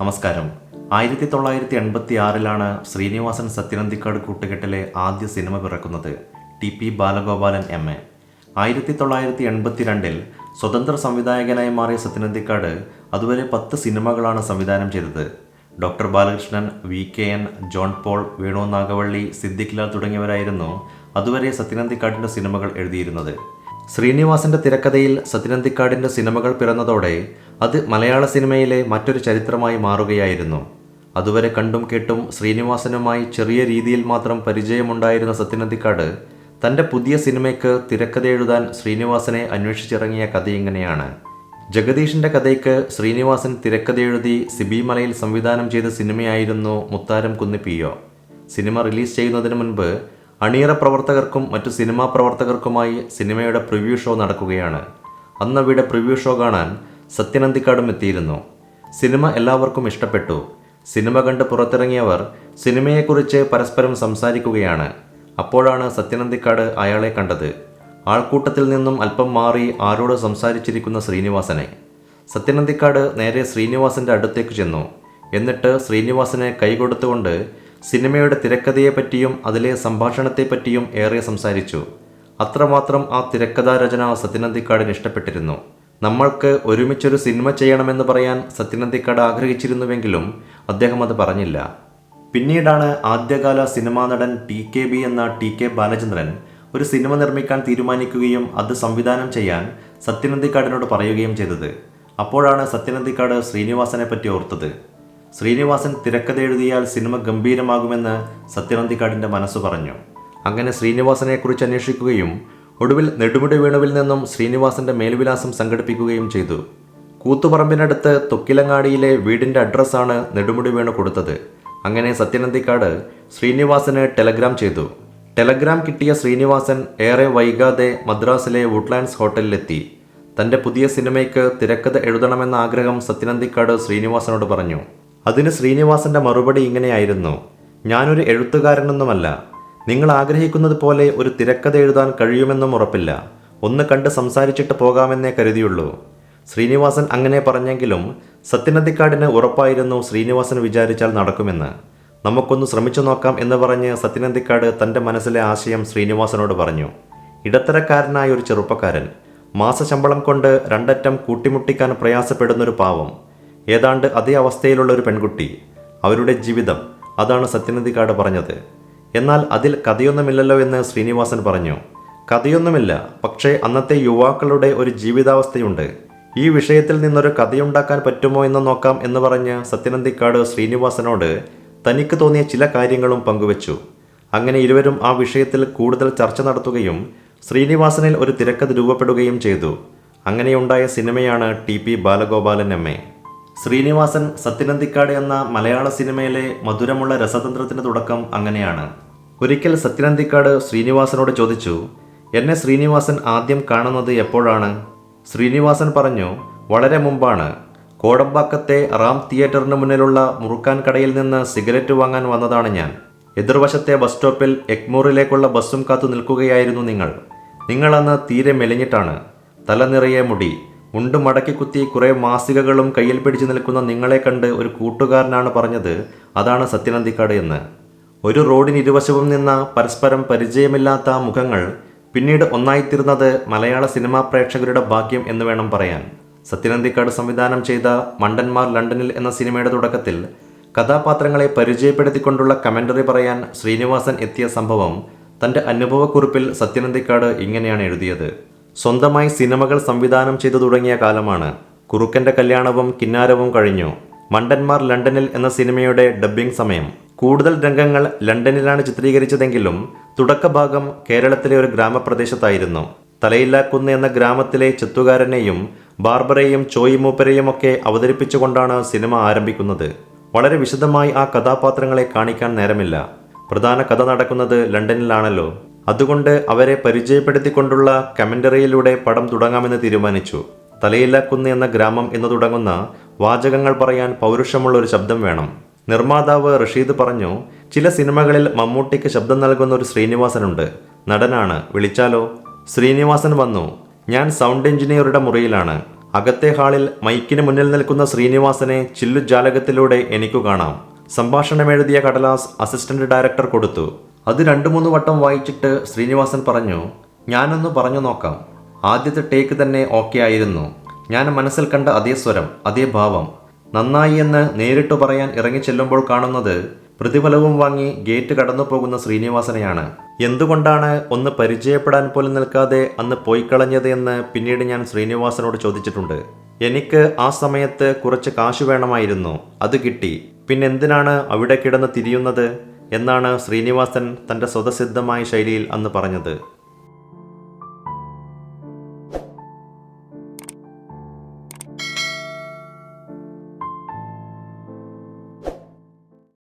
നമസ്കാരം. ആയിരത്തി തൊള്ളായിരത്തി എൺപത്തി ആറിലാണ് ശ്രീനിവാസൻ സത്യനന്ദിക്കാട് കൂട്ടുകെട്ടിലെ ആദ്യ cinema പിറക്കുന്നത് T P Balagopalan M A. ആയിരത്തി തൊള്ളായിരത്തി എൺപത്തിരണ്ടിൽ സ്വതന്ത്ര സംവിധായകനായി മാറിയ സത്യനന്ദിക്കാട് അതുവരെ പത്ത് സിനിമകളാണ് സംവിധാനം ചെയ്തത്. Doctor Balakrishnan V K N John Paul Venu Nagavally Siddique Lal തുടങ്ങിയവരായിരുന്നു അതുവരെ സത്യനന്ദിക്കാടിന്റെ സിനിമകൾ എഴുതിയിരുന്നത്. ശ്രീനിവാസന്റെ തിരക്കഥയിൽ സത്യനന്തിക്കാടിന്റെ സിനിമകൾ പിറന്നതോടെ അത് മലയാള സിനിമയിലെ മറ്റൊരു ചരിത്രമായി മാറുകയായിരുന്നു. അതുവരെ കണ്ടും കേട്ടും ശ്രീനിവാസനുമായി ചെറിയ രീതിയിൽ മാത്രം പരിചയമുണ്ടായിരുന്ന സത്യനന്തിക്കാട് തന്റെ പുതിയ സിനിമയ്ക്ക് തിരക്കഥ എഴുതാൻ ശ്രീനിവാസനെ അന്വേഷിച്ചിറങ്ങിയ കഥ ഇങ്ങനെയാണ്. ജഗദീഷിന്റെ കഥയ്ക്ക് ശ്രീനിവാസൻ തിരക്കഥ എഴുതി സിബി മലയിൽ സംവിധാനം ചെയ്ത സിനിമയായിരുന്നു മുത്താരം കുന്നിപ്പിയോ സിനിമ റിലീസ് ചെയ്യുന്നതിന് മുൻപ് അണിയറ പ്രവർത്തകർക്കും മറ്റു സിനിമാ പ്രവർത്തകർക്കുമായി സിനിമയുടെ പ്രിവ്യൂ ഷോ നടക്കുകയാണ്. അന്ന് അവിടെ പ്രിവ്യൂ ഷോ കാണാൻ സത്യനന്ദിക്കാടും എത്തിയിരുന്നു. സിനിമ എല്ലാവർക്കും ഇഷ്ടപ്പെട്ടു. സിനിമ കണ്ട് പുറത്തിറങ്ങിയവർ സിനിമയെക്കുറിച്ച് പരസ്പരം സംസാരിക്കുകയാണ്. അപ്പോഴാണ് സത്യനന്ദിക്കാട് അയാളെ കണ്ടത്. ആൾക്കൂട്ടത്തിൽ നിന്നും അല്പം മാറി ആരോട് സംസാരിച്ചിരിക്കുന്ന ശ്രീനിവാസനെ. സത്യനന്ദിക്കാട് നേരെ ശ്രീനിവാസന്റെ അടുത്തേക്ക് ചെന്നു. എന്നിട്ട് ശ്രീനിവാസനെ കൈകൊടുത്തുകൊണ്ട് സിനിമയുടെ തിരക്കഥയെപ്പറ്റിയും അതിലെ സംഭാഷണത്തെപ്പറ്റിയും ഏറെ സംസാരിച്ചു. അത്രമാത്രം ആ തിരക്കഥാ രചന സത്യനന്ദിക്കാടിന് ഇഷ്ടപ്പെട്ടിരുന്നു. നമ്മൾക്ക് ഒരുമിച്ചൊരു സിനിമ ചെയ്യണമെന്ന് പറയാൻ സത്യനന്ദിക്കാട് ആഗ്രഹിച്ചിരുന്നുവെങ്കിലും അദ്ദേഹം അത് പറഞ്ഞില്ല. പിന്നീടാണ് ആദ്യകാല സിനിമാ നടൻ ടി കെ ബി എന്ന ടി കെ ബാലചന്ദ്രൻ ഒരു സിനിമ നിർമ്മിക്കാൻ തീരുമാനിക്കുകയും അത് സംവിധാനം ചെയ്യാൻ സത്യനന്ദിക്കാടിനോട് പറയുകയും ചെയ്തത്. അപ്പോഴാണ് സത്യനന്ദിക്കാട് ശ്രീനിവാസനെ പറ്റി ഓർത്തത്. ശ്രീനിവാസൻ തിരക്കഥ എഴുതിയാൽ സിനിമ ഗംഭീരമാകുമെന്ന് സത്യനന്ദിക്കാടിന്റെ മനസ്സ് പറഞ്ഞു. അങ്ങനെ ശ്രീനിവാസനെക്കുറിച്ച് അന്വേഷിക്കുകയും ഒടുവിൽ നെടുമുടി വേണുവിൽ നിന്നും ശ്രീനിവാസന്റെ മേൽവിലാസം സംഘടിപ്പിക്കുകയും ചെയ്തു. കൂത്തുപറമ്പിനടുത്ത് തൊക്കിലങ്ങാടിയിലെ വീടിന്റെ അഡ്രസ്സാണ് നെടുമുടി വേണു കൊടുത്തത്. അങ്ങനെ സത്യനന്ദിക്കാട് ശ്രീനിവാസന് ടെലഗ്രാം ചെയ്തു. ടെലഗ്രാം കിട്ടിയ ശ്രീനിവാസൻ ഏറെ വൈകാതെ മദ്രാസിലെ വുഡ്ലാൻഡ്സ് ഹോട്ടലിലെത്തി. തന്റെ പുതിയ സിനിമയ്ക്ക് തിരക്കഥ എഴുതണമെന്ന ആഗ്രഹം സത്യനന്ദിക്കാട് ശ്രീനിവാസനോട് പറഞ്ഞു. അതിന് ശ്രീനിവാസന്റെ മറുപടി ഇങ്ങനെയായിരുന്നു. ഞാനൊരു എഴുത്തുകാരനൊന്നുമല്ല. നിങ്ങൾ ആഗ്രഹിക്കുന്നത് പോലെ ഒരു തിരക്കഥ എഴുതാൻ കഴിയുമെന്നും ഉറപ്പില്ല. ഒന്ന് കണ്ട് സംസാരിച്ചിട്ട് പോകാമെന്നേ കരുതിയുള്ളൂ. ശ്രീനിവാസൻ അങ്ങനെ പറഞ്ഞെങ്കിലും സത്യനന്ദിക്കാടിന് ഉറപ്പായിരുന്നു ശ്രീനിവാസൻ വിചാരിച്ചാൽ നടക്കുമെന്ന്. നമുക്കൊന്ന് ശ്രമിച്ചു നോക്കാം എന്ന് പറഞ്ഞ് സത്യനന്ദിക്കാട് തന്റെ മനസ്സിലെ ആശയം ശ്രീനിവാസനോട് പറഞ്ഞു. ഇടത്തരക്കാരനായ ഒരു ചെറുപ്പക്കാരൻ. മാസശമ്പളം കൊണ്ട് രണ്ടറ്റം കൂട്ടിമുട്ടിക്കാൻ പ്രയാസപ്പെടുന്നൊരു പാവം. ഏതാണ്ട് അതേ അവസ്ഥയിലുള്ള ഒരു പെൺകുട്ടി അവരുടെ ജീവിതം അതാണ് സത്യനന്ദിക്കാട് പറഞ്ഞത്. എന്നാൽ അതിൽ കഥയൊന്നുമില്ലല്ലോ എന്ന് ശ്രീനിവാസൻ പറഞ്ഞു. കഥയൊന്നുമില്ല പക്ഷേ അന്നത്തെ യുവാക്കളുടെ ഒരു ജീവിതാവസ്ഥയുണ്ട്. ഈ വിഷയത്തിൽ നിന്നൊരു കഥയുണ്ടാക്കാൻ പറ്റുമോ എന്ന് നോക്കാം എന്ന് പറഞ്ഞ് സത്യനന്ദിക്കാട് ശ്രീനിവാസനോട് തനിക്ക് തോന്നിയ ചില കാര്യങ്ങളും പങ്കുവച്ചു. അങ്ങനെ ഇരുവരും ആ വിഷയത്തിൽ കൂടുതൽ ചർച്ച നടത്തുകയും ശ്രീനിവാസനിൽ ഒരു തിരക്കഥ രൂപപ്പെടുകയും ചെയ്തു. അങ്ങനെയുണ്ടായ സിനിമയാണ് T P Balagopalan M A. Sreenivasan Sathyan Anthikad എന്ന മലയാള സിനിമയിലെ മധുരമുള്ള രസതന്ത്രത്തിന്റെ തുടക്കം അങ്ങനെയാണ്. ഒരിക്കൽ സത്യനന്ദിക്കാട് ശ്രീനിവാസനോട് ചോദിച്ചു എന്നെ ശ്രീനിവാസൻ ആദ്യം കാണുന്നത് എപ്പോഴാണ്? ശ്രീനിവാസൻ പറഞ്ഞു വളരെ മുമ്പാണ്. കോടമ്പാക്കത്തെ റാം തിയേറ്ററിന് മുന്നിലുള്ള മുറുക്കാൻ കടയിൽ നിന്ന് സിഗരറ്റ് വാങ്ങാൻ വന്നതാണ് ഞാൻ. എതിർവശത്തെ ബസ് സ്റ്റോപ്പിൽ എഗ്മൂറിലേക്കുള്ള ബസ്സും കാത്തു നിൽക്കുകയായിരുന്നു നിങ്ങൾ. നിങ്ങളന്ന് തീരെ മെലിഞ്ഞിട്ടാണ്. തലനിറയെ മുടി. മുണ്ട് മടക്കി കുത്തി കുറേ മാസികകളും കയ്യിൽ പിടിച്ചു നിൽക്കുന്ന നിങ്ങളെ കണ്ട് ഒരു കൂട്ടുകാരനാണ് പറഞ്ഞത് അതാണ് സത്യനന്ദിക്കാട് എന്ന്. ഒരു റോഡിന് ഇരുവശവും നിന്ന പരസ്പരം പരിചയമില്ലാത്ത മുഖങ്ങൾ പിന്നീട് ഒന്നായിത്തീർന്നത് മലയാള സിനിമാ പ്രേക്ഷകരുടെ ഭാഗ്യം എന്ന് വേണം പറയാൻ. സത്യനന്ദിക്കാട് സംവിധാനം ചെയ്ത മണ്ടന്മാർ ലണ്ടനിൽ എന്ന സിനിമയുടെ തുടക്കത്തിൽ കഥാപാത്രങ്ങളെ പരിചയപ്പെടുത്തിക്കൊണ്ടുള്ള കമന്ററി പറയാൻ ശ്രീനിവാസൻ എത്തിയ സംഭവം തന്റെ അനുഭവക്കുറിപ്പിൽ സത്യനന്ദിക്കാട് ഇങ്ങനെയാണ് എഴുതിയത്. സ്വന്തമായി സിനിമകൾ സംവിധാനം ചെയ്തു തുടങ്ങിയ കാലമാണ്. കുറുക്കന്റെ കല്യാണവും കിന്നാരവും കഴിഞ്ഞു. മണ്ടന്മാർ ലണ്ടനിൽ എന്ന സിനിമയുടെ ഡബ്ബിംഗ് സമയം. കൂടുതൽ രംഗങ്ങൾ ലണ്ടനിലാണ് ചിത്രീകരിച്ചതെങ്കിലും തുടക്കഭാഗം കേരളത്തിലെ ഒരു ഗ്രാമപ്രദേശത്തായിരുന്നു. തലയില്ലാക്കുന്ന് എന്ന ഗ്രാമത്തിലെ ചെത്തുകാരനെയും ബാർബറേയും ചോയി മൂപ്പരെയും ഒക്കെ അവതരിപ്പിച്ചുകൊണ്ടാണ് സിനിമ ആരംഭിക്കുന്നത്. വളരെ വിശദമായി ആ കഥാപാത്രങ്ങളെ കാണിക്കാൻ നേരമില്ല. പ്രധാന കഥ നടക്കുന്നത് ലണ്ടനിലാണല്ലോ. അതുകൊണ്ട് അവരെ പരിചയപ്പെടുത്തിക്കൊണ്ടുള്ള കമന്ററിയിലൂടെ പടം തുടങ്ങാമെന്ന് തീരുമാനിച്ചു. തലയില്ലാക്കുന്ന് എന്ന ഗ്രാമം എന്ന് തുടങ്ങുന്ന വാചകങ്ങൾ പറയാൻ പൗരുഷമുള്ള ഒരു ശബ്ദം വേണം. നിർമ്മാതാവ് റഷീദ് പറഞ്ഞു ചില സിനിമകളിൽ മമ്മൂട്ടിക്ക് ശബ്ദം നൽകുന്ന ഒരു ശ്രീനിവാസനുണ്ട്. നടനാണ് വിളിച്ചാലോ? ശ്രീനിവാസൻ വന്നു ഞാൻ സൗണ്ട് എഞ്ചിനീയറുടെ മുറിയിലാണ്. അകത്തെ ഹാളിൽ മൈക്കിന് മുന്നിൽ നിൽക്കുന്ന ശ്രീനിവാസനെ ചില്ലുജാലകത്തിലൂടെ എനിക്കു കാണാം. സംഭാഷണം എഴുതിയ കടലാസ് അസിസ്റ്റന്റ് ഡയറക്ടർ കൊടുത്തു. അത് രണ്ടു മൂന്ന് വട്ടം വായിച്ചിട്ട് ശ്രീനിവാസൻ പറഞ്ഞു ഞാനൊന്ന് പറഞ്ഞു നോക്കാം. ആദ്യത്തെ ടേക്ക് തന്നെ ഓക്കെ ആയിരുന്നു. ഞാൻ മനസ്സിൽ കണ്ട അതേ സ്വരം അതേ ഭാവം. നന്നായി എന്ന് നേരിട്ട് പറയാൻ ഇറങ്ങി ചെല്ലുമ്പോൾ കാണുന്നത് പ്രതിഫലവും വാങ്ങി ഗേറ്റ് കടന്നു പോകുന്ന ശ്രീനിവാസനെയാണ്. എന്തുകൊണ്ടാണ് ഒന്ന് പരിചയപ്പെടാൻ പോലും നിൽക്കാതെ അന്ന് പോയിക്കളഞ്ഞത് എന്ന് പിന്നീട് ഞാൻ ശ്രീനിവാസനോട് ചോദിച്ചിട്ടുണ്ട്. എനിക്ക് ആ സമയത്ത് കുറച്ച് കാശ് വേണമായിരുന്നു അത് കിട്ടി. പിന്നെന്തിനാണ് അവിടെ കിടന്ന് തിരിയുന്നത്? എന്നാണ് ശ്രീനിവാസൻ തന്റെ സ്വതസിദ്ധമായ ശൈലിയിൽ അന്ന് പറഞ്ഞത്.